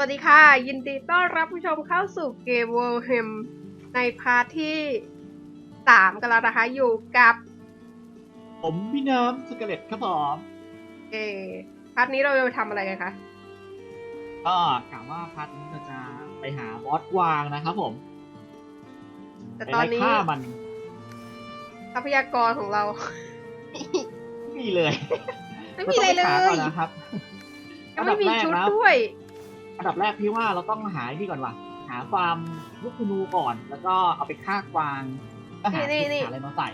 สวัสดีค่ะ ยินดีต้อนรับผู้ชมเข้าสู่เกม World Hem ในพาร์ทที่สามกันแล้วนะคะ อยู่กับ ผมพี่น้ำสเกเลตครับผมเออพาร์ทนี้เราจะไปทำอะไรกันคะก็กะว่าพาร์ทนี้เราจะไปหาบอสกวางนะครับผม แต่ไปตอนไล่นี้ฆ่ามัน ทรัพยากรของเรา ไม่มีเลย ไม่มีอะไรเลราต้งปหาก่ยนนะครับยังไม่มีอันดับแรกชุดนะด้วย อันดับแรกพี่ว่าเราต้องหาที่ก่อนว่ะ หาฟาร์มลูกธนูก่อน แล้วก็เอาไปฆ่ากวางก็หานี่ชุดนี่หาอะไรมาใส่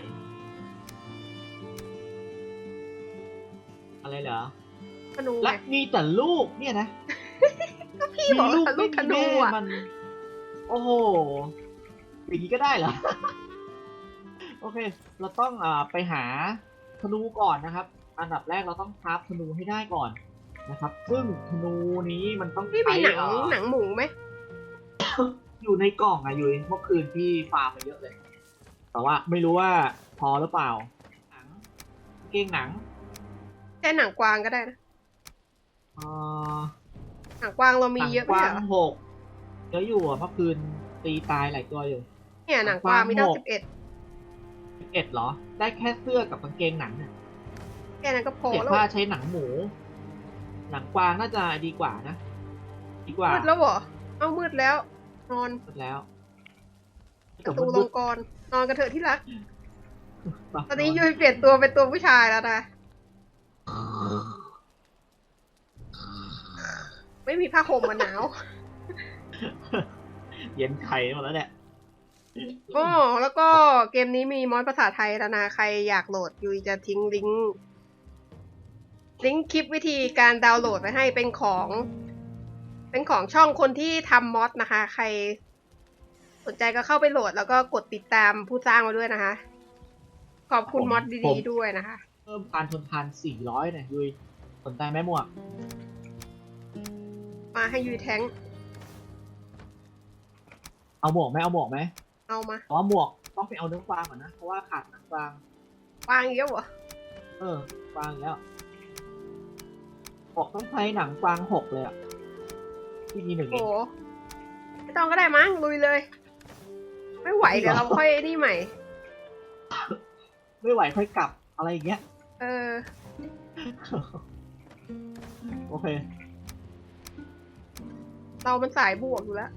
อะไรเหรอธนูและไงมีแต่ลูกเนี่ยนะก็พี่บอกมีว่าลูกธนูไม่มีแม่อะมัน โอ้โหอย่างนี้ก็ได้เหรอ โอเค เราต้องอ่าไปหาธนูก่อนนะครับ อันดับแรกเราต้องคราฟธนูให้ได้ก่อน นะครับ ซึ่งธนูนี้มันต้องพี่มีใช้หนังเอ่อหนังหมูไหมอยู่ในกล่องอะอยู่เมื่อคืนพี่ฟาร์มไปเยอะเลย แต่ว่าไม่รู้ว่าพอหรือเปล่าหนังกางเกงหนังแค่หนังกวางก็ได้นะเอ่อหนังกวางเรามีเยอะหนัไหมงกวาเหงรอหกเยอะอยู่อะเมื่อคืนตีตายหลายตัวอยู่ เนี่ยหนังกวางมีตั้งหกสิบเอ็ดเอ็ดเหรอ ได้แค่เสื้อกับกางเกงหนังเนี่ยแค่นั้นก็พอเสียแล้วค่าใช้หนังหมู หนังกวางน่าจะดีกว่านะ ดีกว่ามืดแล้วเหรอ เอามืดแล้ว นอนหมดแล้วประตูลมืงดกรนอนกันเถอะที่รักๆตอนนี้ยุ้ยเปลี่ยนตัวเป็นตัวผู้ชายแล้วนะ ไม่มีผ้าห่มมาหนาว เย็นไข่หมดแล้วเนี่ยอ๋อแล้วก็เกมนี้มีมอดภาษาไทยแล้วนะ ใครอยากโหลดยุ้ยจะทิ้งลิงก์ ลิงก์คลิปวิธีการดาวน์โหลดไว้ให้เป็นของ เป็นของช่องคนที่ทำมอดนะคะ ใครสนใจก็เข้าไปโหลดแล้วก็กดติดตามผู้สร้างมาด้วยนะคะ ขอบคุณผมมอดผดีมๆด้วยนะคะ เพิ่มการทนทาน 400เนี่ยยุยสนใจไหมหมวก มาให้ยุ้ยแท้งเอาหมวกไหมเอาหมวกไหมเอามาเพราะว่าหมวกต้องไปเอาเนื้อกวางก่อนนะ เพราะว่าขาดหนังกวาง วางเยอะเหรอเออกวางอีกแล้ว บอกต้องใช้หนังกวางหกเลยอะที่มีหนึ่งโอ้เอโหงไม่ต้องก็ได้มั้งลุยเลย ไม่ไหวเดี๋ยวเราค่อยนี่ใหม่ ไม่ไหวค่อยกลับอะไรอย่างเงี้ย เออ โอเค เรามันสายบวกอยู่แล้ว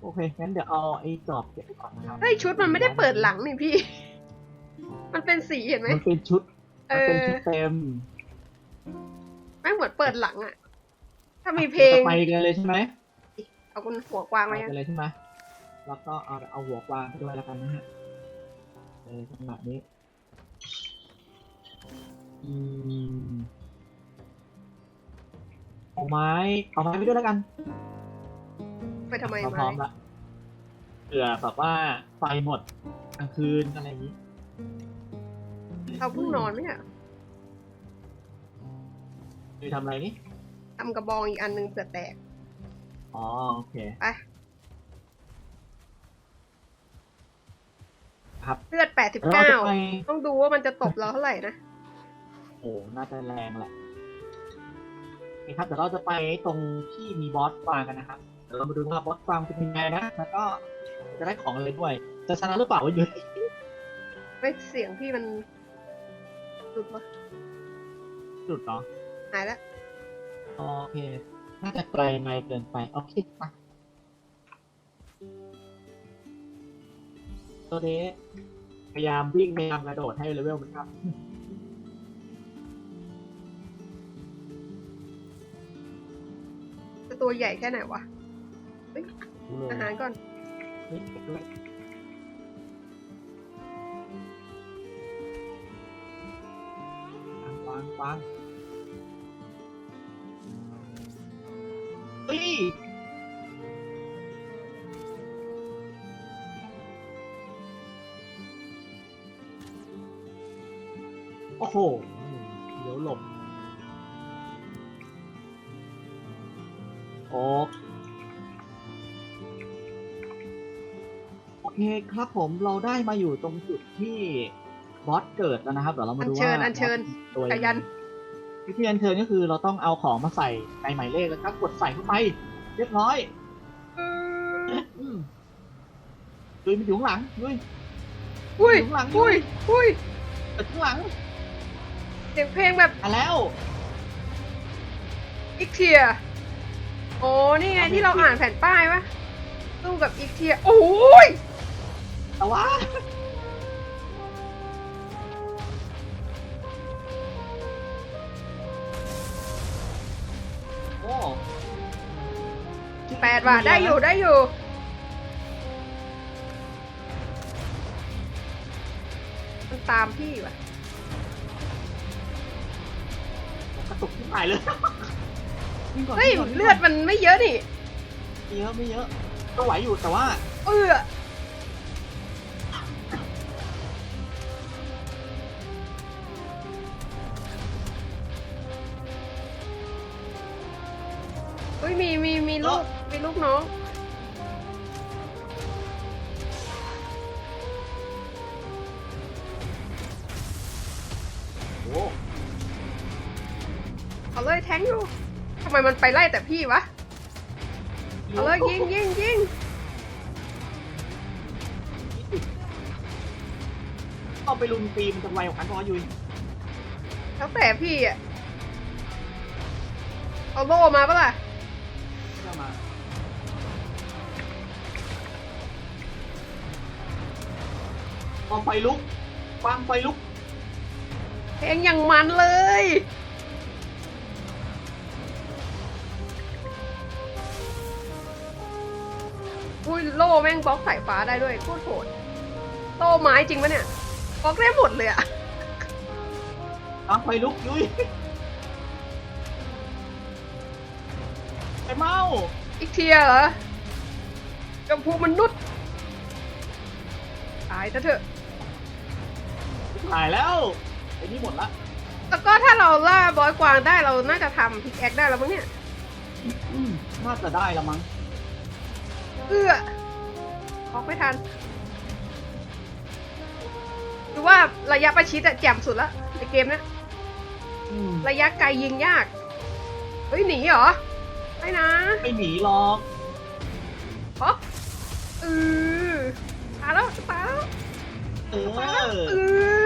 โอเค งั้นเดี๋ยวเอาไอ้จอบเก็บก่อนนะครับเฮ้ยชุดมันไม่ได้เปิดหลังนี่พี่ มันเป็นสีเห็นไหมมันเป็นชุด เอมันเป็นอชุดเต็มไม่เหมือนเปิดหลังอะถ้ามีเพลง จะไปกันเลยใช่ไหมเอาคุณหัวกวางไปไว้กันอะเลยใช่ไหมแล้วก็เอาเอาหัวกวางไปด้วยแล้วกันนะฮะเออขนาดนี้อืมเอาไม้เอาไม้ไปด้วยแล้วกัน ไปทำไมเราไหพร้อมมละเผื่อแบบว่าไฟหมดกลางคืนอะไรอย่างนี้ เราเพิ่งนอนไหมอะไปทำอะไรนี่ ทำกระบองอีกอันหนึงเผื่อแตก อ๋อ โอเค ไปครับ เลือดแปดสิบแล้วเราเก้าจะไปต้องดูว่ามันจะตบเราเท่าไหร่นะ โอ้น่าจะแรงแหละโอเคครับเดี๋ยวเราจะไปตรงที่มีบอสฟางกันนะครับ เดี๋ยวเรามาดูว่าบอสฟางเป็นยังไงนะ แล้วก็จะได้ของอะไรด้วย จะชนะหรือเปล่าวะยุ้ยไม่เสียงพี่มัน หลุดวะหลุดเนาะหายแล้วโอเค น่าจะไกลไงเกินไป โอเคมาตัวนี้พยายามวิ่งพยายามกระโดดให้เลเวลมันครับ จะตัวใหญ่แค่ไหนวะอาหารก่อน เฮ้ย วยวางวเฮ้ยโอ้โห เดี๋ยวหลบโอโอเคครับผมเราได้มาอยู่ตรงจุดที่ บอสเกิดแล้วนะครับเดี๋ยวเรามาอัญดูเชิว่าญอัญเชิญบอสตัวขยัน วิธีการเชิญก็คือเราต้องเอาของมาใส่ในหมายเลขแล้วก็กดใส่เข้าไป เรียบร้อยอืมดุยมันอยู่ข้างหลังดุยอุ้ยข้างหลังอุ้ยอุ้ยเปิดข้างหลังเสียงเพลงแบบอะแล้วอีกเทีย โอ้นี่ไงที่เราอ่านแผ่นป้ายวะสู้กับอีกเทีย โอ้ยแต่ว่า ว่ะได้อยู่ได้อยู่ มันตามพี่ว่ะกระตุกที่หายเลยวิ่งก่อนเฮ้ยวิ่งก่นเลือดมันไม่เยอะนี่ ไม่เยอะไม่เยอะ ก็ไหวอยู่แต่ว่าเออเฮ้ยมีมีมีลูกมีลูกน้องโอ้เอาเลยแทงอยู่ทำไมมันไปไล่แต่พี่วะ เอาเลยยิงยิงยิงเอาไปลุมตีมันจะไวกว่ากันพออยู่แล้วแต่พี่อะเอาโล่มาปะล่ะ เอาไฟลุกวางไฟลุกเพลงอย่างมันเลย อุ้ยโล่แม่งบล็อกสายฟ้าได้ด้วยโคตรโหดโล่ไม้จริงปะเนี่ยบล็อกได้หมดเลยอะวางไฟลุกยุ้ยไอ้เมาอีกเทียเหรอกัมพูมนุษย์ตายซะเถอะ หายแล้วไอ้นี่หมดละแล้วก็ถ้าเราล่าบอยกวางได้เราน่าจะทำพิกแอคได้แล้วมั้งเนี่ย อืมน่าจะได้ละมั้งเอื้อออกไม่ทันหรือว่าระยะประชิดอะแจ่มสุดละในเกมเนี้ยอืมระยะไกลยิงยาก เฮ้ยหนีเหรอไม่นะไม่หนีหรอกเพราะเออตายแล้วตายแล้วเอตายแล้วอเออเออซ้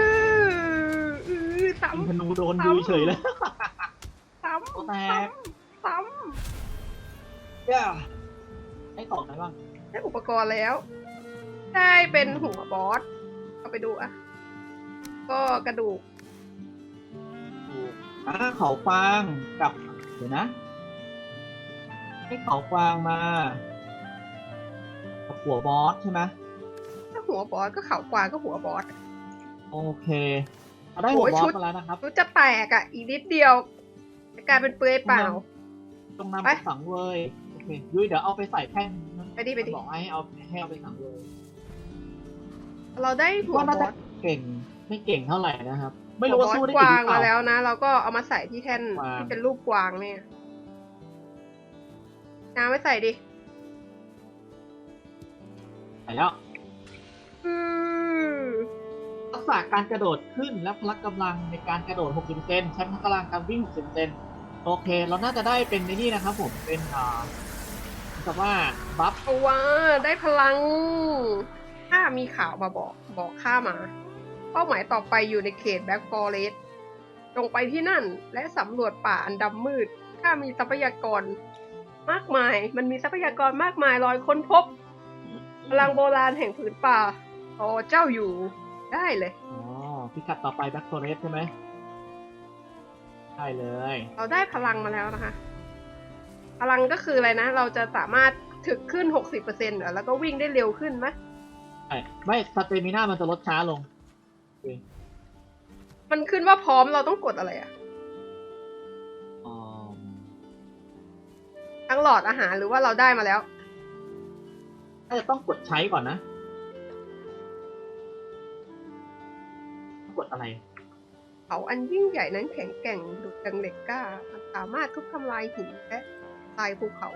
ยิงธนูโดนยุ้ยเฉยเลยำซ้โอ้แตกำซ้ำเจ้าไอ้ต่อไหนบ้างได้อุปกรณ์แล้ว ได้เป็นหัวบอสเอาไปดูอะก็กระดูกถูกอ่าเขาฟางกับเดี๋ยวนะ ให้เขาฟางมากับหัวบอสใช่ไหมถ้าหัวบอสก็เขากวางก็หัวบอสโอเค เราได้หัวโอ้ยบอชุสด มาแล้วนะครับ รู้จะแตกอะ อีกนิดเดียวจะกลายเป็นเปลือยเปล่า ตรงนำไปไปสังเวยโอเคยุ้ยเดี๋ยวเอาไปใส่แท่งนะไปดิไปดิ บอกให้เอาให้เอาไปสังเวยเราได้หัวว่าน่าบจะอสเก่งไม่เก่งเท่าไหร่นะครับ ไม่รู้หัว่าบอสสู้ได้กอีกวาหงรือเปมาล่าแล้วนะ เราก็เอามาใส่ที่แท่นกวาง ที่เป็นรูปกวางเนี่ยน้าไม่ใส่ดิ ใส่แล้วอือทั กษะการกระโดดขึ้นและพละกำลังในการกระโดด 60 เซนใช้พละกำลังการวิ่ง 60 เซนโอเค เราน่าจะได้เป็นในนี่นะครับผม เป็นอ่าเหมือนกับว่าบัฟเอาว่าได้พลัง ถ้ามีข่าวมาบอกบอกข้ามา เป้าหมายต่อไปอยู่ในเขตแบ็กฟอเรสจงไปที่นั่นและสำรวจป่าอันดำมืดถ้ามีทรัพยากรมากมาย มันมีทรัพยากรมากมายลอยค้นพบ พลังโบราณแห่งผืนป่าอ๋อเจ้าอยู่ ได้เลย อ๋อพิกัดต่อไปแบ็คโทเรสใช่ไหมได้เลย เราได้พลังมาแล้วนะคะ พลังก็คืออะไรนะ เราจะสามารถถึกขึ้น60%เหรอแล้วก็วิ่งได้เร็วขึ้นไหมใช่ไม่สเตมิน่ามันจะลดช้าลงโอเคมันขึ้นว่าพร้อมเราต้องกดอะไรอะอ๋อทั้งหลอดอาหารหรือว่าเราได้มาแล้ว น่าจะต้องกดใช้ก่อนนะ กฎอะไร เขาอันยิ่งใหญ่นั้นแข็งแกร่งดุจดังเหล็กกล้า สามารถทุบทำลายหินและลายภูเขา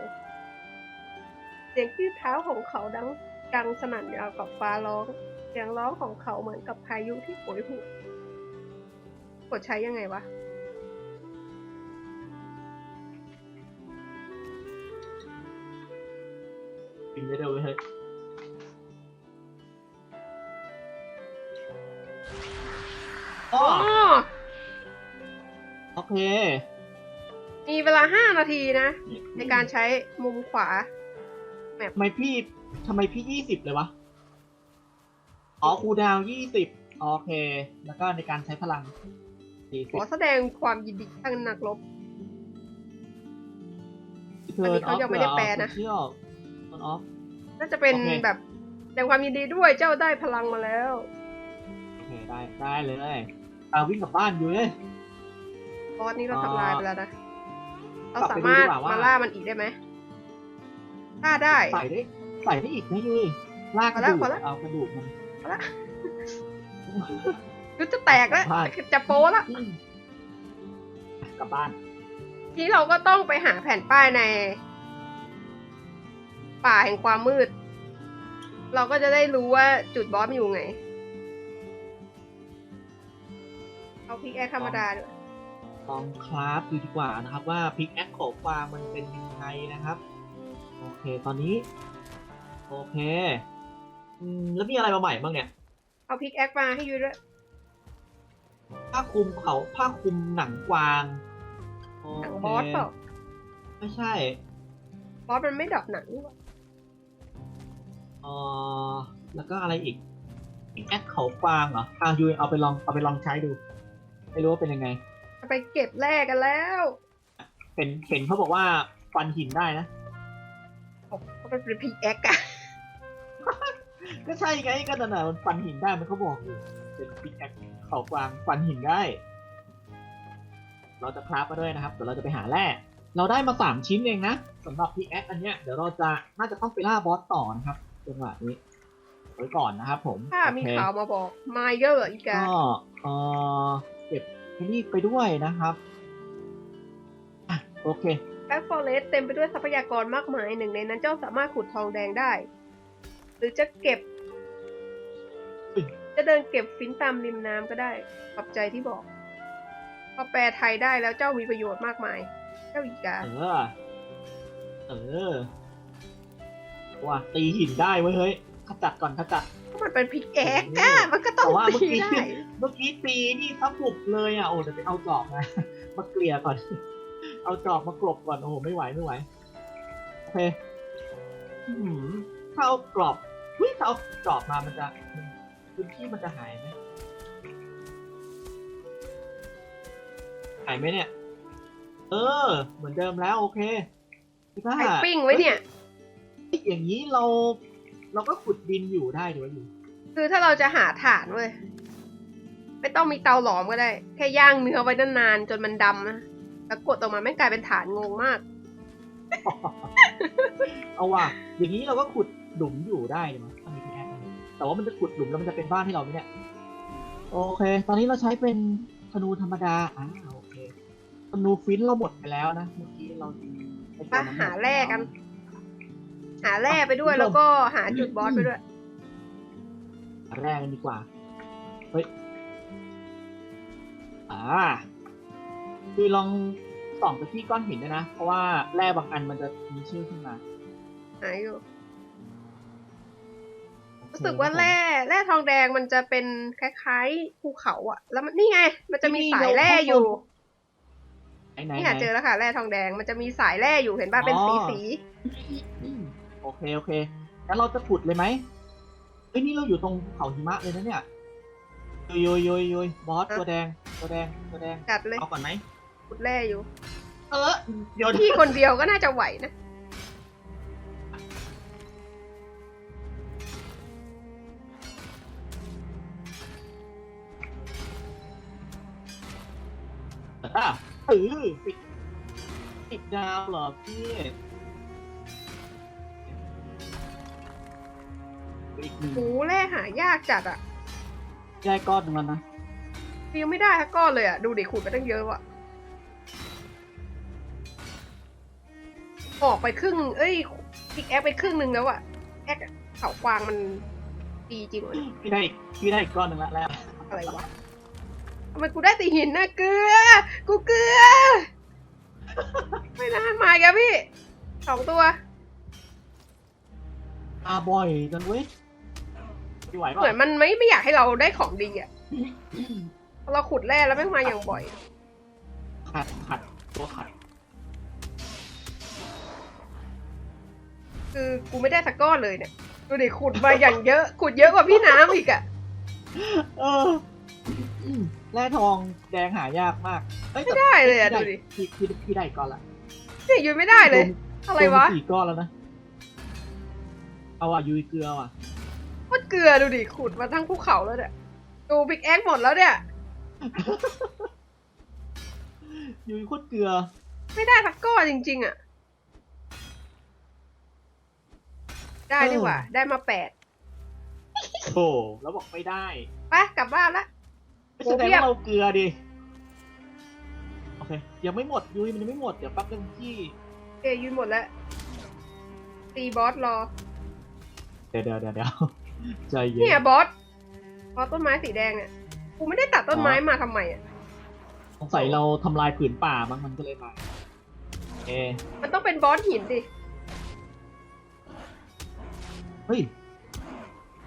เสียงที่เท้าของเขาดังดังสนั่นราวกับฟ้าร้อง เสียงร้องของเขาเหมือนกับพายุที่โหยหวนกดใช้ยังไงวะพิมพ์ได้เไหมเฮ้ อ๋ออ๋อโอเคมีเวลาห้านาทีนะ ในการใช้มุมขวาทำไมพี่ทำไมพี่ยี่สิบเลยวะ อ๋อคูลดาวยี่สิบโอเค แล้วก็ในการใช้พลังสี่ขสิบอแสดงความยินดีข้างนักรบ อันนี้เขายังไม่ได้แปลนะเชี่ยวออนออฟ น่าจะเป็นโอเค แบบแสดงความยินดีด้วยเจ้าได้พลังมาแล้วโอ เคได้ได้เลยอ่าวิ่งกลับบ้านอยู่เลยบอสนี่เราอ่าทำลายไปแล้วนะ เรากลับสาไปดูมารถดีกว่าว่ามาล่ามันอีกได้ไหมล่าได้ใส่ได้ใส่ได้อีกนะยุ้ยลากกระดูกพอแล้วพอแล้วเอากระดูกมันคือจะแตกแล้วพลาดจะโป้แล้วอืมกลับบ้าน ทีนี้เราก็ต้องไปหาแผ่นป้ายใน ป่าแห่งความมืด เราก็จะได้รู้ว่าจุดบอสมันอยู่ไง เอาพิกแอคธรรมดาด้วยลองคราฟดูดีกว่านะครับว่าพิกแอคของฟาร์มมันเป็นยังไงนะครับ โอเคตอนนี้ โอเคอืมแล้วมีอะไรมาใหม่บ้างเนี่ย เอาพิกแอคมาให้ยูด้วย ผ้าคลุมเขาผ้าคลุมหนังกวางโอหนังเคบอสเปล่าไม่ใช่บอสมันไม่ดรอปหนังนี่หว่าเออแล้วก็อะไรอีกพิกแอคเขากวางเหรออะยูเอาไปลองเอาไปลองใช้ดู ไม่รู้ว่าเป็นยังไง จะไปเก็บแร่กันแล้วเห็นเห็นเขาบอกว่าฟันหินได้นะโอ้เขาเป็นพิกแอคอะก็ใช่ไงก็นั่นน่ะมันฟันหินได้มันเขาบอกอยู่เป็นพิกแอคเขากวางฟันหินได้ เราจะคราฟมาด้วยนะครับเดี๋ยวเราจะไปหาแร่เราได้มาสามชิ้นเองนะสำหรับพิกแอคอันเนี้ยเดี๋ยวเราจะน่าจะต้องไปล่าบอสต่อนะครับจังหวะนี้ไว้ก่อนนะครับผมถ้ามีโอเคข่าวมาบอกมาเยอะอีกาก็เออ เก็บไอ้นี่ไปด้วยนะครับอะโอเคแบ็คฟอเรสเต็มไปด้วยทรัพยากรมากมายหนึ่งในนั้นเจ้าสามารถขุดทองแดงได้ หรือจะเก็บอุ๊ยจะเดินเก็บฟินตามริมน้ำก็ได้ขอบใจที่บอกพอแปลไทยได้แล้วเจ้ามีประโยชน์มากมาย เจ้าอีกาเออ เออ ว่ะตีหินได้เว้ยเฮ้ยขจัดก่อนขจัดก็ มันเป็นพิกแอคอะมันก็ต้องแต่ว่าเมื่อตีกี้ได้ เมื่อกี้ตีนี่ทับปุบเลยอะโอ้เดี๋ยวไปเอาจอบมามาเกลี่ยก่อน เอาจอบมากรบก่อนโอ้โหไม่ไหวไม่ไหวโอเคอื้อหือถ้าเอากรอบเฮ้ยถ้าเอาจอบมามันจะมันพื้นที่มันจะหายไหมหายไหมเนี่ย เออ เหมือนเดิมแล้วโอเคถ้าไข่ปิ้งไว้เนี่ยอย่างนี้เรา เราก็ขุดดินอยู่ได้ด้วยอยู่คือถ้าเราจะหาถ่านเว้ยไม่ต้องมีเตาหลอมก็ได้ แค่ย่างเนื้อไว้นานๆจนมันดำนะแล้วกดออกมาไม่งกลายเป็นฐานงงมาก เอาว่ะอย่างนี้เราก็ขุดหลุมอยู่ได้เลยมั้ยถ้ามีที่แอดแต่ว่ามันจะขุดหลุมแล้วมันจะเป็นบ้านให้เราไหมเนี่ยโอเค ตอนนี้เราใช้เป็นธนูธรรมดาอ่าโอเคธนูฟินเราหมดไปแล้วนะเมื่อกี้เราไอ้ตัวอะนั้นหาแร่กัน หาแร่ไปด้วยแล้วก็หาจุดบอสไปด้วยหาแร่กันดีกว่า เฮ้ย อ่า คือลองส่องไปที่ก้อนหินด้วยนะ เพราะว่าแร่บางอันมันจะมีชื่อขึ้นมาหาอยู่รู้สึกว่าแร่แร่ทองแดงมันจะเป็นคล้ายๆภูเขาอะแล้วมันนี่ไง มันจะมีสายแร่อยู่ไหนไหนนี่ไหหานเจอแล้วค่ะแร่ทองแดงมันจะมีสายแร่อยู่เห็นป่ะเป็นอ๋สีอสีอืม โอเคโอเคงั้นเราจะขุดเลยไหมเฮ้ยนี่เราอยู่ตรงเขาหิมะเลยนะเนี่ยโยยโยยโยยบอสตัวแดงตัวแดงตัวแดงจัดเลยเอาก่อนไหมขุดแร่อยู่ เออเดี๋ยวพี่คนเดียวก็น่าจะไหวนะอะเออปิดปิดดาวเหรอพี่ อีกหนึ่งหมูแร่หายากจัดอะได้ก้อนหนึงแล้วนะยังไม่ได้ทักก้อนเลยอะดูดิขุดไปตั้งเยอะอะออกไปครึ่ง เอ้ยพิกแอคไปครึ่งหนึ่งแล้วอะแอคเขากวางมันดีจริงวะเนี่ยพี่ได้อีกพี่ได้อีกก้อนหนึ่งแล้วแล้วอะไรวะทำไมกูได้ตีหินนะเกลือ กูเกลือ ไม่นานมาอีกอะพี่สองตัว อาบ่อยจังเว้ย ไม่ไหวเหป่ะมือนมันไม่ไม่อยากให้เราได้ของดีอะเราขุดแร่แล้วไม่งมาอย่างบ่อย ขัดขัดตัวขัด คือกูไม่ได้สักก้อนเลยเนี่ยดูดิขุดมาอย่างเยอะ ขุดเยอะกว่าพี่น้ำอีกอะเออแร่ทองแดงหายากมากเอ้ยแต่ไม่ได้เลยอะดูดิพี่พี่พี่ได้อีกก้อนละเนี่ยยืนไม่ได้เลย อะไรวะโดนสี่ก้อนแล้วนะ เอาอะยุยเกลือว่ะโค ตรเกลือดูดิขุดมาทั้งภูเขาแล้วเนี่ยดูบิ๊กแอคหมดแล้วเนี่ยยุยโคตรเกลือ ไม่ได้สักก้อนจริง ๆ อะ ได้ดีกว่า ได้มาแปดโอ้แล้วบอกไม่ได้ไปกลับบ้านละ ไม่โอ้แสดงเพียบว่าเราเกลือดิ โอเค ยังไม่หมดยุยมันยังไม่หมด เดี๋ยวแป๊บนึงที่เอยยืนหมดแล้วตีบอสรอ เดี๋ยวเดี๋ยวเดี๋ยวเดี๋ยว ใจเย็เนี่ยนบอสบอสต้นไม้สีแดงอะกูไม่ได้ตัดต้นไม้มาทำไมอะสงสัยเราทำลายผืนป่ามั้งมันก็เลยมาเอะมันต้องเป็นบอสหินดิเฮ้ย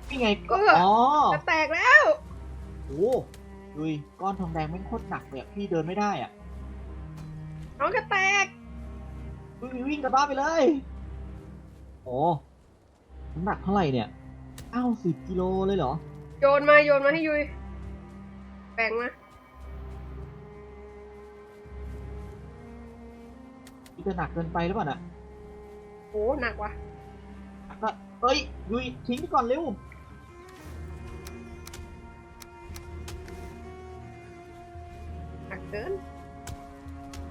นี่ไงก็เอออ๋อ๋อจะแตกแล้วโอ้ยุยก้อนทองแดงแม่งโคตรหนักเลยอะพี่เดินไม่ได้อะน้องจะแตกยุยวิ่งกลับบ้านไปเลย โอ้น้ำหนักเท่าไหร่เนี่ย เอ้าสิบกิโลเลยเหรอ โยนมาโยนมาให้ยุยแบ่งมานี่จะหนักเกินไปหรือเปล่าน่ะโหหนักว่ะหนักก็เอ้ยยุยทิ้งไปก่อนเร็วหนักเกิน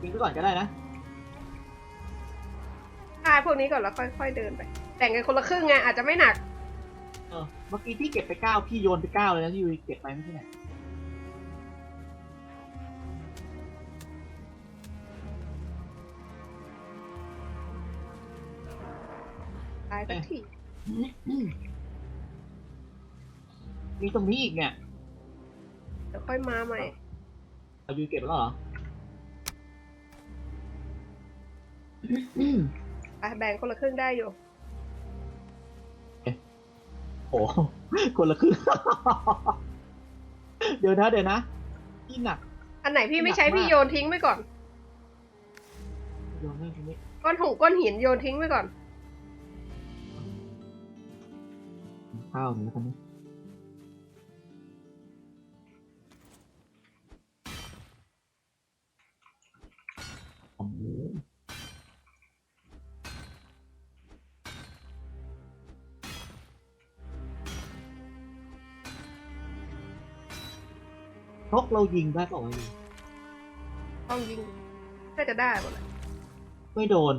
ทิ้งไปก่อนก็ได้นะฆ่าพวกนี้ก่อนแล้วค่อยๆเดินไปแบ่งกันคนละครึ่งไงอาจจะไม่หนัก เออเมื่อกี้พี่เก็บไปเก้าพี่โยนไปเก้าเลยนะที่ยุยเก็บไปไม่ใช่ไหมตายสักทีมีตรงนี้อีกเนี่ยเดี๋ยวค่อยมาใหม่เอายุยเก็บไปแล้วเหรอไปแบ่งคนละครึ่งได้อยู่ โอ้โหคนละครึ่งเดี๋ยวนะเดี๋ยวนะพี่หนัก อันไหนพี่ไม่ใช้หนักมาก พี่โยนทิ้งไปก่อน โยนให้ทีนี้ก้อนหงก้อนหินโยนทิ้งไปก่อน ข้าวหน่อยแล้วกันนะ กเรายิงได้เปล่าวะยิงต้องยิงก็จะได้หมดแหละไม่โดน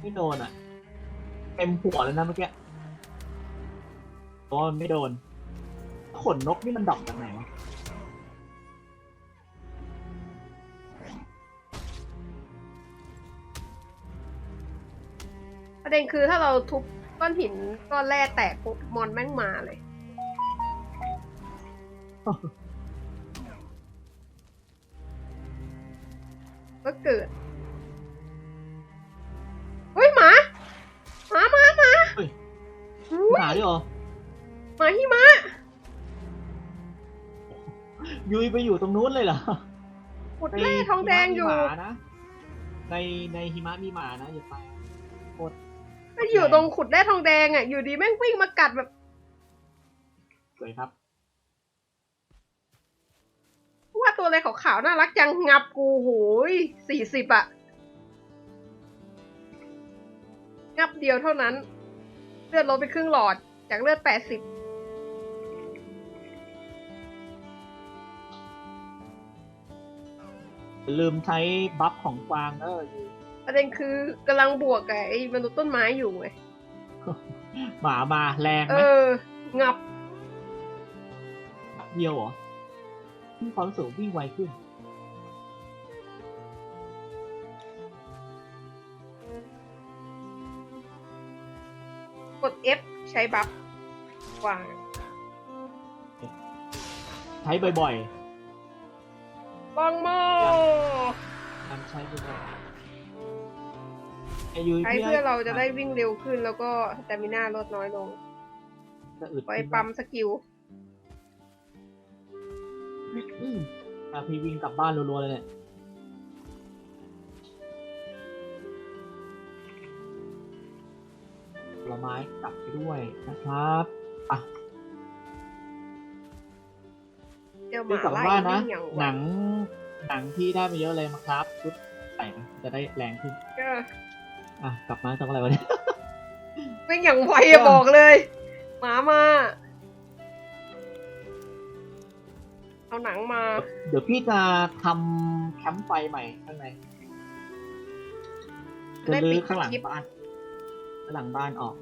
ไม่โดนอะ เต็มหัวเลยนะเมื่อกี้โดนไม่โดน ขนนกนี่มันดอกจากไหนวะ ประเด็นคือถ้าเราทุบก้อนหินก้อนแร่แตกปุ๊บมอนแม่งมาเลย ก็เกิด เฮ้ยหมา หมาหมาหมาเฮ้ย อุ๊ยหาด้วยเหรอ หมาหิมะ ยุยไปอยู่ตรงนู้นเลยเหรอขุดแร่ทองแดงอยู่ ในหิมะมีหมานะ ในในหิมะมีหมานะอย่าไปโคตรก็อยู่ตรงขุดแร่ทองแดงอะ อยู่ดีแม่งวิ่งมากัดแบบ สวยครับ ตัวอะไรขาวๆน่ารักจังงับกูโหยสี่สิบอะงับเดียวเท่านั้น เลือดลดไปครึ่งหลอดจากเลือดแปดสิบอย่าลืมใช้บัฟของกวางเออยุยประเด็นคือกำลังบวกกับไอ้มนุษย์ต้นไม้อยู่ไงหมามาแรงเอไหมอ งับเดียวเหรอ ที่ความรู้สึกวิ่งไวขึ้น กด F ใช้บัฟวางใช้บ่อยบองโม ๆการใช้บ่อยไอ้ยุ้ยใช้เพื่อเราจะได้วิ่งเร็วขึ้นแล้วก็สเตมิน่าลดน้อยลงจะอึดไว้ปั๊มสกิล อืมอะพี่วิ่งกลับบ้านรัวๆเลยเนี่ย ผลไม้กลับไปด้วยนะครับอะเดี๋ยวหพี่มากลับไล่บ้านนะ วิ่งอย่างไวหนัง หนังที่ได้มาเยอะเลยมาครับชุดใส่นะจะได้แรงขึ้นก็อะ กลับมาทำอะไรวะเนี่ย วิ่งอย่างไวอะบอกเลย หมามา เอาหนังมา เดี๋ยวพี่จะทำแคมป์ไฟใหม่ข้างในจะจะได้ลื้ปิอดข้างหลังคลิปบ้านข้างหลังบ้านออก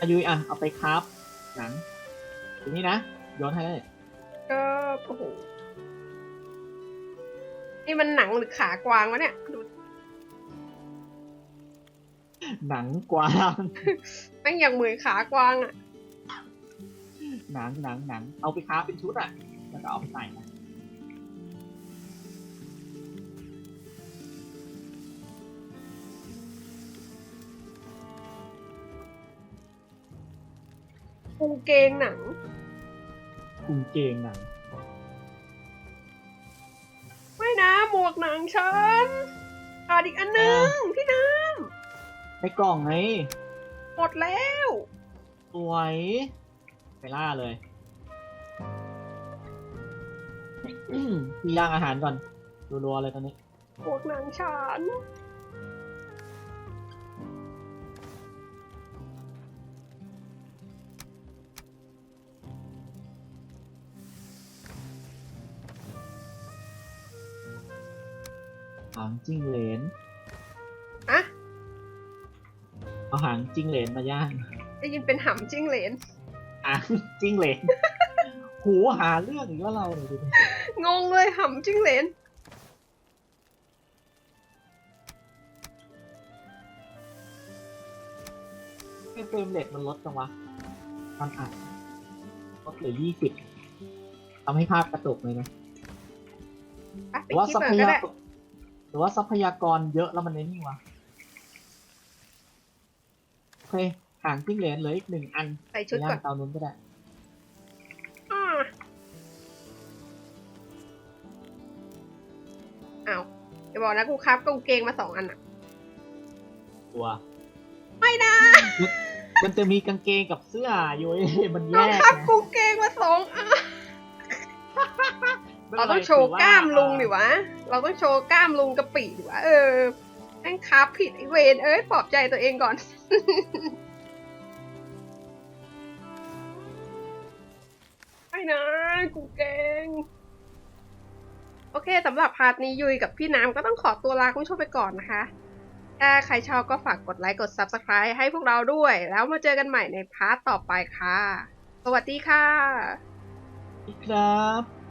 อายุยอะ เอาไปครับ หนังตรงนี้นะย้อนให้เลยก็โอ้โหนี่มันหนังหรือขากวางวะเนี่ยดูหนังกวาง แม่งอย่างเหมือนขากวางอะ หนังหนังหนังเอาไปค้าเป็นชุดอะ แล้วก็เอาไปใส่นะกางเกงหนัง กุงเกงหนังไม่นะหมวกหนังฉันขาดอีกอันนึงพี่น้ในกล่องไงำหมดแล้ว สวย ไปล่าเลยอืมพี่ย่างอาหารก่อนรัวๆเลยตอนนี้หมวกหนังฉันหางจิ้งเหลนอะเอาหางจิ้งเหลนมาย่างได้ยินเป็นหำจิ้งเหลน หางจิ้งเหลนหูหาเรื่องอีกว่าเราเนี่ยดูดิงงเลยหำจิ้งเหลนไอ้เฟรมเรทมันลดจังวะตอนอัดลดเหลือยี่สิบทำให้ภาพกระตุกเลยนะอะหไปรือว่าคิดทรัก่พอนก็ยาได้กรหรือว่าทรัพยากรเยอะแล้วมันในนี่วะโอเค หางจิ้งเหลนเหลืออีกหนึ่งอันใส่ชุดย่าก่องนเตานู้นก็ได้อ่าอ้าวอย่าบอกนะกูครับกางเกงมาสองอันอะตัวไม่นะมันจะมีกางเกงกับเสื้ออยู่มันแยเรากครับนะกางเกงมาสองอัน เราต้องโชว์กล้ามลุงดิวะ เราต้องโชว์กล้ามลุงกะปิดิวะ เออแม่งครับผิดไอเวนเอ้ยปลอบใจตัวเองก่อน กูเก่งโอเคสำหรับพาร์ทนี้ยุยกับพี่น้ำก็ต้องขอตัวลาคุณผู้ชมไปก่อนนะคะ ถ้าใครชอบก็ฝากกดไลค์กด Subscribe ให้พวกเราด้วย แล้วมาเจอกันใหม่ในพาร์ทต่อไปค่ะ สวัสดีค่ะ ครับ